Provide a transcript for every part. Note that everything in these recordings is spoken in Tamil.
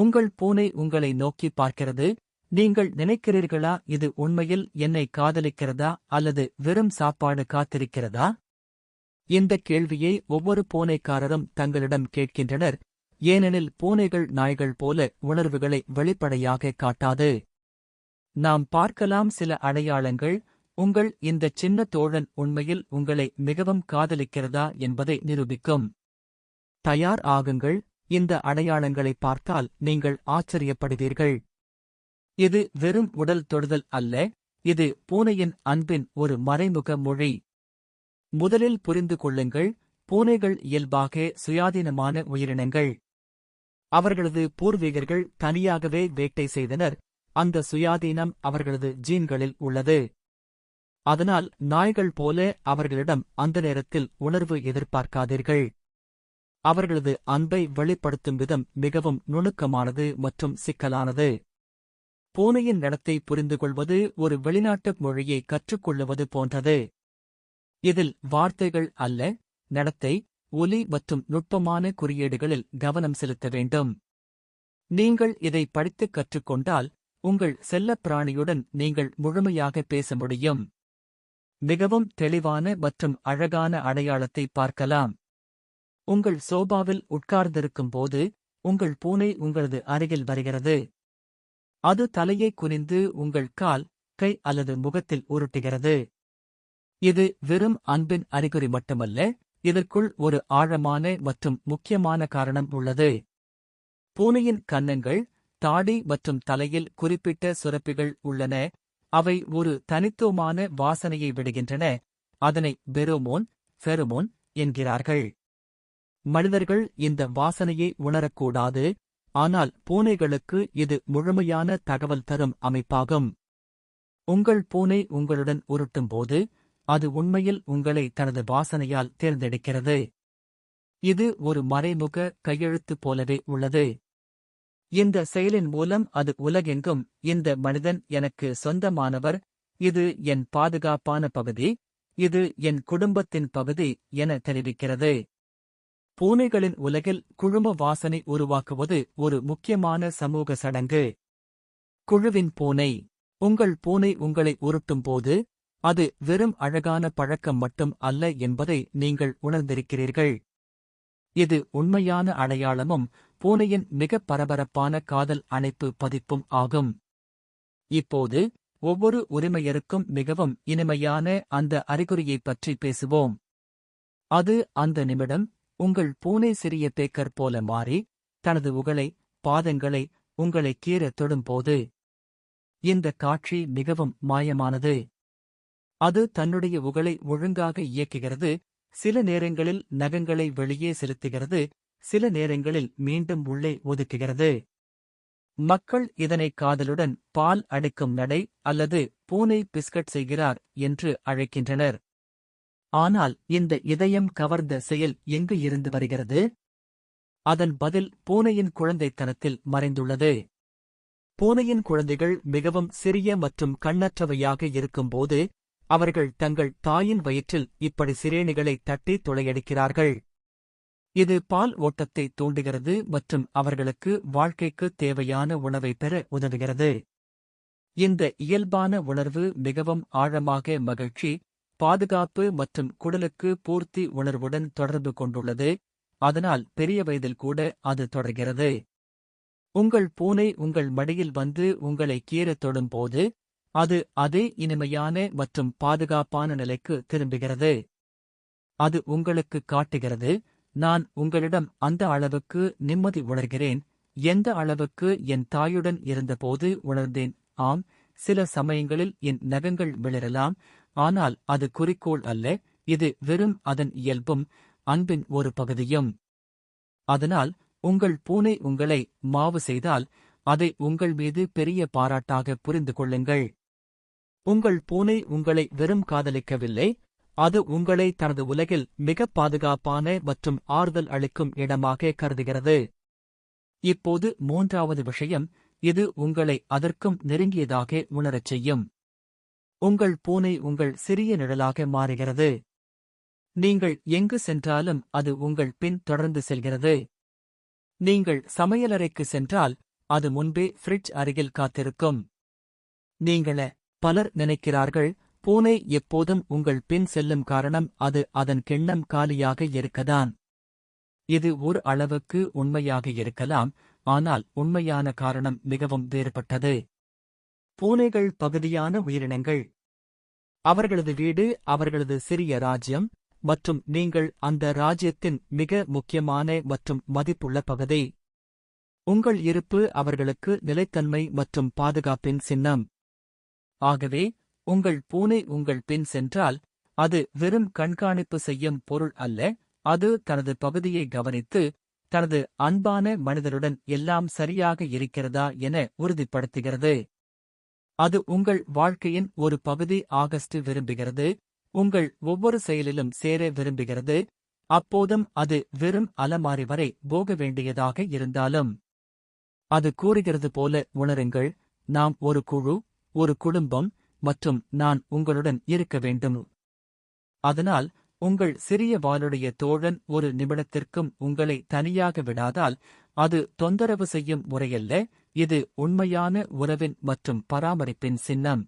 உங்கள் பூனை உங்களை நோக்கி பார்க்கிறது. நீங்கள் நினைக்கிறீர்களா இது உண்மையில் என்னை காதலிக்கிறதா அல்லது வெறும் சாப்பாடு காத்திருக்கிறதா? இந்த கேள்வியை ஒவ்வொரு பூனைக்காரரும் தங்களிடம் கேட்கின்றனர். ஏனெனில் பூனைகள் நாய்கள் போல உணர்வுகளை வெளிப்படையாக காட்டாது. நாம் பார்க்கலாம் சில அடையாளங்கள். உங்கள் இந்த சின்ன தோழன் உண்மையில் உங்களை மிகவும் காதலிக்கிறதா என்பதை நிரூபிக்கும். தயார் ஆகுங்கள். இந்த அடையாளங்களை பார்த்தால் நீங்கள் ஆச்சரியப்படுவீர்கள். இது வெறும் உடல் தொடுதல் அல்ல இது பூனையின் அன்பின் ஒரு மறைமுக மொழி. முதலில் புரிந்து கொள்ளுங்கள் பூனைகள் இயல்பாக சுயாதீனமான உயிரினங்கள். அவர்களது பூர்வீகர்கள் தனியாகவே வேட்டை செய்தனர் அந்த சுயாதீனம் அவர்களது ஜீன்களில் உள்ளது. அதனால் நாய்கள் போல அவர்களிடம் அந்த நேரத்தில் உணர்வு எதிர்பார்க்காதீர்கள். அவர்களது அன்பை வெளிப்படுத்தும் விதம் மிகவும் நுணுக்கமானது மற்றும் சிக்கலானது. பூனையின் நடத்தை புரிந்து கொள்வது ஒரு வெளிநாட்டு மொழியை கற்றுக்கொள்ளுவது போன்றது. இதில் வார்த்தைகள் அல்ல நடத்தை ஒலி மற்றும் நுட்பமான குறியீடுகளில் கவனம் செலுத்த வேண்டும். நீங்கள் இதை படித்துக் கற்றுக்கொண்டால் உங்கள் செல்லப் பிராணியுடன் நீங்கள் முழுமையாக பேச முடியும். மிகவும் தெளிவான மற்றும் அழகான அடையாளத்தை பார்க்கலாம். உங்கள் சோபாவில் உட்கார்ந்திருக்கும் போது உங்கள் பூனை உங்களது அருகில் வருகிறது. அது தலையை குனிந்து உங்கள் கால் கை அல்லது முகத்தில் உருட்டுகிறது. இது வெறும் அன்பின் அறிகுறி மட்டுமல்ல இதற்குள் ஒரு ஆழமான மற்றும் முக்கியமான காரணம் உள்ளது. பூனையின் கன்னங்கள் தாடி மற்றும் தலையில் குறிப்பிட்ட சுரப்பிகள் உள்ளன. அவை ஒரு தனித்துவமான வாசனையை விடுகின்றன. அதனை பெரோமோன் ஃபெரோமோன் என்கிறார்கள். மனிதர்கள் இந்த வாசனையை உணரக்கூடாது. ஆனால் பூனைகளுக்கு இது முழுமையான தகவல் தரும் அமைப்பாகும். உங்கள் பூனை உங்களுடன் உருட்டும்போது அது உண்மையில் உங்களை தனது வாசனையால் தேர்ந்தெடுக்கிறது. இது ஒரு மறைமுக கையெழுத்து போலவே உள்ளது. இந்த செயலின் மூலம் அது உலகெங்கும் இந்த மனிதன் எனக்கு சொந்தமானவர் இது என் பாதுகாப்பான பகுதி இது என் குடும்பத்தின் பகுதி என தெரிவிக்கிறது. பூனைகளின் உலகில் குழும வாசனை உருவாக்குவது ஒரு முக்கியமான சமூக சடங்கு. குழுவின் பூனை உங்கள் பூனை உங்களை உருட்டும்போது அது வெறும் அழகான பழக்கம் மட்டும் அல்ல என்பதை நீங்கள் உணர்ந்திருக்கிறீர்கள். இது உண்மையான அடையாளமும் பூனையின் மிக பரபரப்பான காதல் அணைப்பு பதிப்பும் ஆகும். இப்போது ஒவ்வொரு உரிமையருக்கும் மிகவும் இனிமையான அந்த அறிகுறியைப் பற்றி பேசுவோம். அது அந்த நிமிடம் உங்கள் பூனை சிறிய பேக்கர் போல மாறி தனது உகளை பாதங்களை உங்களை கீற தொடும்போது இந்த காட்சி மிகவும் மாயமானது. அது தன்னுடைய உகளை ஒழுங்காக இயக்குகிறது சில நேரங்களில் நகங்களை வெளியே செலுத்துகிறது சில நேரங்களில் மீண்டும் உள்ளே ஒதுக்குகிறது. மக்கள் இதனை காதலுடன் பால் அடிக்கும் நடை அல்லது பூனை பிஸ்கட் செய்கிறார் என்று அழைக்கின்றனர். ஆனால் இந்த இதயம் கவர்ந்த செயல் எங்கு இருந்து வருகிறது? அதன் பதில் பூனையின் குழந்தைத்தனத்தில் மறைந்துள்ளது. பூனையின் குழந்தைகள் மிகவும் சிறிய மற்றும் கண்ணற்றவையாக இருக்கும்போது அவர்கள் தங்கள் தாயின் வயிற்றில் இப்படி சிரேணிகளை தட்டி துளையடிக்கிறார்கள். இது பால் ஓட்டத்தை தூண்டுகிறது மற்றும் அவர்களுக்கு வாழ்க்கைக்கு தேவையான உணவை பெற உதவுகிறது. இந்த இயல்பான உணர்வு மிகவும் ஆழமாக மகிழ்ச்சி பாதுகாப்பு மற்றும் குடலுக்கு பூர்த்தி உணர்வுடன் தொடர்பு கொண்டுள்ளது. அதனால் பெரிய வயதில் கூட அது தொடர்கிறது. உங்கள் பூனை உங்கள் மடியில் வந்து உங்களை கீறத் தொடும்போது அது அதே இனிமையான மற்றும் பாதுகாப்பான நிலைக்கு திரும்புகிறது. அது உங்களுக்கு காட்டுகிறது நான் உங்களிடம் அந்த அளவுக்கு நிம்மதி உணர்கிறேன் எந்த அளவுக்கு என் தாயுடன் இருந்தபோது உணர்ந்தேன் ஆம் சில சமயங்களில் என் நகங்கள் விளரலாம் ஆனால் அது குறிக்கோள் அல்ல இது வெறும் அதன் இயல்பும் அன்பின் ஒரு பகுதியும். அதனால் உங்கள் பூனை உங்களை மாவு செய்தால் அதை உங்கள் மீது பெரிய பாராட்டாக புரிந்து கொள்ளுங்கள். உங்கள் பூனை உங்களை வெறும் காதலிக்கவில்லை அது உங்களை தனது உலகில் மிக பாதுகாப்பான மற்றும் ஆறுதல் அளிக்கும் இடமாக கருதுகிறது. இப்போது மூன்றாவது விஷயம் இது உங்களை அதற்கும் நெருங்கியதாக உணரச் செய்யும். உங்கள் பூனை உங்கள் சிறிய நிழலாக மாறுகிறது. நீங்கள் எங்கு சென்றாலும் அது உங்கள் பின் தொடர்ந்து செல்கிறது. நீங்கள் சமையலறைக்கு சென்றால் அது முன்பே ஃப்ரிட்ஜ் அருகில் காத்திருக்கும். நீங்கள பலர் நினைக்கிறார்கள் பூனை எப்போதும் உங்கள் பின் செல்லும் காரணம் அது அதன் கிண்ணம் காலியாக இருக்கதான். இது ஒரு அளவுக்கு உண்மையாக இருக்கலாம் ஆனால் உண்மையான காரணம் மிகவும் வேறுபட்டது. பூனைகள் பகுதியான உயிரினங்கள். அவர்களது வீடு அவர்களது சிறிய ராஜ்யம் மற்றும் நீங்கள் அந்த ராஜ்யத்தின் மிக முக்கியமான மற்றும் மதிப்புள்ள பகுதி. உங்கள் இருப்பு அவர்களுக்கு நிலைத்தன்மை மற்றும் பாதுகாப்பின் சின்னம். ஆகவே உங்கள் பூனை உங்கள் பின் சென்றால் அது வெறும் கண்காணிப்பு செய்யும் பொருள் அல்ல அது தனது பகுதியை கவனித்து தனது அன்பான மனிதருடன் எல்லாம் சரியாக இருக்கிறதா என உறுதிப்படுத்துகிறது. அது உங்கள் வாழ்க்கையின் ஒரு பகுதி ஆகஸ்ட் விரும்புகிறது. உங்கள் ஒவ்வொரு செயலிலும் சேர விரும்புகிறது. அப்போதும் அது வெறும் அலமாரி வரை போக வேண்டியதாக இருந்தாலும். அது கூறுகிறது போல உணருங்கள். நாம் ஒரு குழு ஒரு குடும்பம் மற்றும் நான் உங்களுடன் இருக்க வேண்டும். அதனால் உங்கள் சிறிய வாளுடைய தோழன் ஒரு நிமிடத்திற்கும் உங்களை தனியாக விடாதால் அது தொந்தரவு செய்யும் முறையல்ல. இது உண்மையான உறவின் மற்றும் பராமரிப்பின் சின்னம்.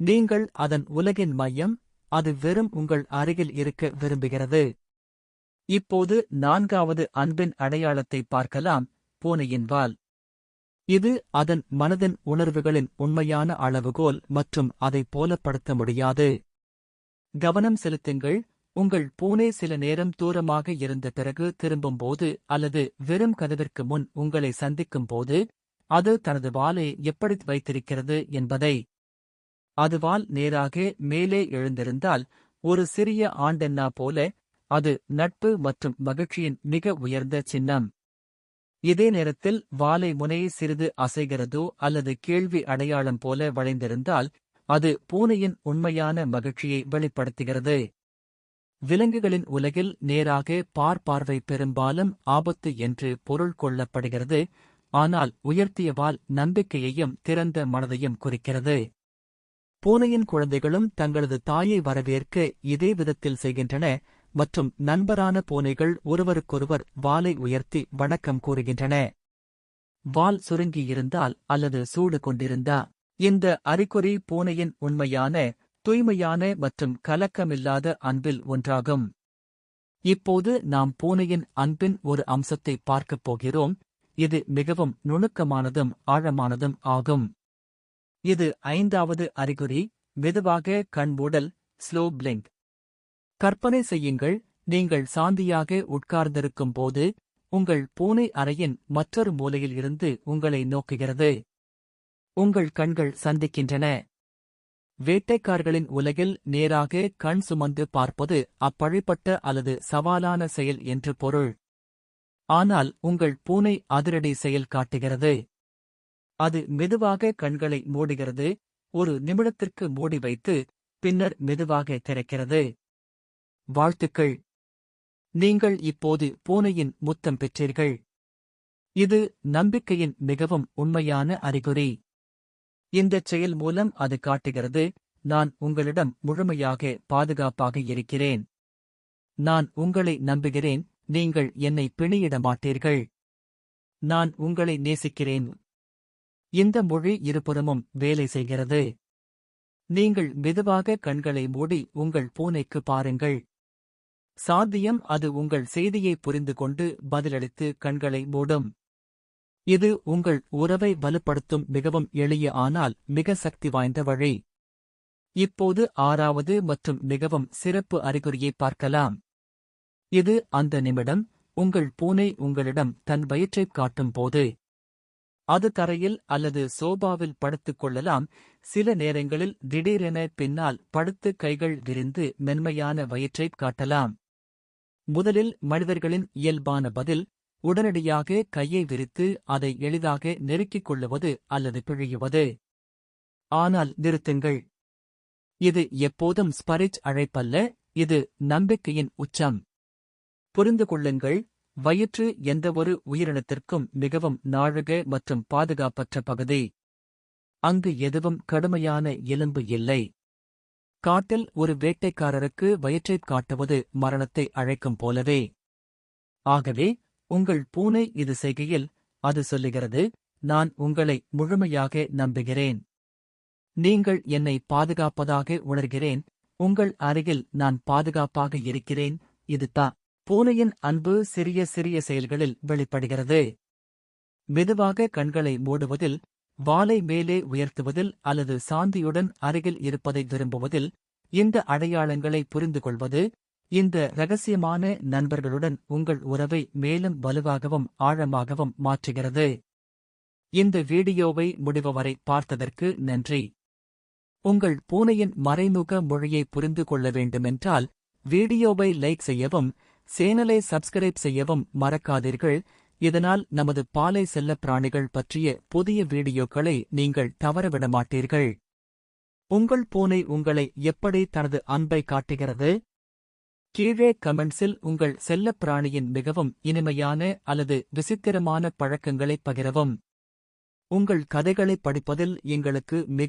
நீங்கள் அதன் உலகின் மையம் அது வெறும் உங்கள் அருகில் இருக்க விரும்புகிறது. இப்போது நான்காவது அன்பின் அடையாளத்தை பார்க்கலாம். பூனையின் வால். இது அதன் மனதின் உணர்வுகளின் உண்மையான அளவுகோல் மற்றும் அதை போலப்படுத்த முடியாது. கவனம் செலுத்துங்கள். உங்கள் பூனை சில நேரம் தூரமாக இருந்த பிறகு திரும்பும்போது அல்லது வெறும் கதவிற்கு முன் உங்களை சந்திக்கும் போது அது தனது வாலை எப்படி வைத்திருக்கிறது என்பதை. அது வால் நேராக மேலே எழுந்திருந்தால் ஒரு சிறிய ஆண்டென்னா போல அது நட்பு மற்றும் மகிழ்ச்சியின் மிக உயர்ந்த சின்னம். இதே நேரத்தில் வாலை முனையை சிறிது அசைகிறதோ அல்லது கேள்வி அடையாளம் போல வளைந்திருந்தால் அது பூனையின் உண்மையான மகிழ்ச்சியை வெளிப்படுத்துகிறது. விலங்குகளின் உலகில் நேராக பார் பார்வை பெரும்பாலும் ஆபத்து என்று பொருள் கொள்ளப்படுகிறது ஆனால் உயர்த்திய வால் நம்பிக்கையையும் திறந்த மனதையும் குறிக்கிறது. பூனையின் குழந்தைகளும் தங்களது தாயை வரவேற்க இதே விதத்தில் செய்கின்றன மற்றும் நண்பரான பூனைகள் ஒருவருக்கொருவர் வாலை உயர்த்தி வணக்கம் கூறுகின்றன. வால் சுருங்கியிருந்தால் அல்லது சூடு கொண்டிருந்தா இந்த அறிகுறி பூனையின் உண்மையான தூய்மையான மற்றும் கலக்கமில்லாத அன்பில் ஒன்றாகும். இப்போது நாம் பூனையின் அன்பின் ஒரு அம்சத்தை பார்க்கப் போகிறோம். இது மிகவும் நுணுக்கமானதும் ஆழமானதும் ஆகும். இது ஐந்தாவது அறிகுறி மெதுவாக கண்மூடல் ஸ்லோ பிளிங்க். கற்பனை செய்யுங்கள். நீங்கள் சாந்தியாக உட்கார்ந்திருக்கும் போது உங்கள் பூனை அறையின் மற்றொரு மூலையில் இருந்து உங்களை நோக்குகிறது. உங்கள் கண்கள் சந்திக்கின்றன. வேட்டைக்காரர்களின் உலகில் நேராக கண் சுமந்து பார்ப்பது அப்பழிப்பட்ட அல்லது சவாலான செயல் என்று பொருள். ஆனால் உங்கள் பூனை அதிரடி செயல் காட்டுகிறது. அது மெதுவாக கண்களை மூடுகிறது. ஒரு நிமிடத்திற்கு மூடி வைத்து பின்னர் மெதுவாக திறக்கிறது. வாழ்த்துக்கள். நீங்கள் இப்போது பூனையின் முத்தம் பெற்றீர்கள். இது நம்பிக்கையின் மிகவும் உண்மையான அறிகுறி. இந்தச் செயல் மூலம் அது காட்டுகிறது. நான் உங்களிடம் முழுமையாக பாதுகாப்பாக இருக்கிறேன். நான் உங்களை நம்புகிறேன் நீங்கள் என்னை பிணியிட மாட்டீர்கள். நான் உங்களை நேசிக்கிறேன். இந்த மொழி இருபுறமும் வேலை செய்கிறது. நீங்கள் மெதுவாக கண்களை மூடி உங்கள் பூனைக்கு பாருங்கள். சாத்தியம் அது உங்கள் செய்தியை புரிந்து கொண்டு பதிலளித்து கண்களை மூடும். இது உங்கள் உறவை வலுப்படுத்தும் மிகவும் எளிய ஆனால் மிக சக்தி வாய்ந்த வழி. இப்போது ஆறாவது மற்றும் மிகவும் சிறப்பு அறிகுறியை பார்க்கலாம். இது அந்த நிமிடம் உங்கள் பூனை உங்களிடம் தன் வயிற்றைக் காட்டும் போது அது தரையில் அல்லது சோபாவில் படுத்துக் கொள்ளலாம். சில நேரங்களில் திடீரென பின்னால் படுத்து கைகள் விரிந்து மென்மையான வயிற்றைக் காட்டலாம். முதலில் மனிதர்களின் இயல்பான பதில் உடனடியாக கையை விரித்து அதை எளிதாக நெருக்கிக் கொள்ளுவது அல்லது பிழியுவது. ஆனால் நிறுத்துங்கள். இது எப்போதும் ஸ்பரிச் அழைப்பல்ல இது நம்பிக்கையின் உச்சம். புரிந்து கொள்ளுங்கள் வயிற்று எந்தவொரு உயிரினத்திற்கும் மிகவும் நாழக மற்றும் பாதுகாப்பற்ற பகுதி. அங்கு எதுவும் கடுமையான எலும்பு இல்லை. காட்டில் ஒரு வேட்டைக்காரருக்கு வயிற்றைக் காட்டுவது மரணத்தை அழைக்கும் போலவே. ஆகவே உங்கள் பூனை இது செய்கையில் அது சொல்லுகிறது நான் உங்களை முழுமையாக நம்புகிறேன். நீங்கள் என்னை பாதுகாப்பதாக உணர்கிறேன். உங்கள் அருகில் நான் பாதுகாப்பாக இருக்கிறேன். இது பூனையின் அன்பு சிறிய சிறிய செயல்களில் வெளிப்படுகிறது. மெதுவாக கண்களை மூடுவதில் வாளை மேலே உயர்த்துவதில் அல்லது சாந்தியுடன் அருகில் இருப்பதை விரும்புவதில் இந்த அடையாளங்களை புரிந்து கொள்வது இந்த ரகசியமான நண்பர்களுடன் உங்கள் உறவை மேலும் வலுவாகவும் ஆழமாகவும் மாற்றுகிறது. இந்த வீடியோவை முடிவு வரை பார்த்ததற்கு நன்றி. உங்கள் பூனையின் மறைமுக மொழியை புரிந்து கொள்ள வேண்டுமென்றால் வீடியோவை லைக் செய்யவும் சேனலை சப்ஸ்கிரைப் செய்யவும் மறக்காதீர்கள். இதனால் நமது பாலை செல்லப் பிராணிகள் பற்றிய புதிய வீடியோக்களை நீங்கள் தவறவிட மாட்டீர்கள். உங்கள் பூனை உங்களை எப்படி தனது அன்பை காட்டுகிறது? கீழே கமெண்ட்ஸில் உங்கள் செல்லப் பிராணியின் மிகவும் இனிமையான அல்லது விசித்திரமான பழக்கங்களைப் பகிரவும். உங்கள் கதைகளைப் படிப்பதில் எங்களுக்கு மிக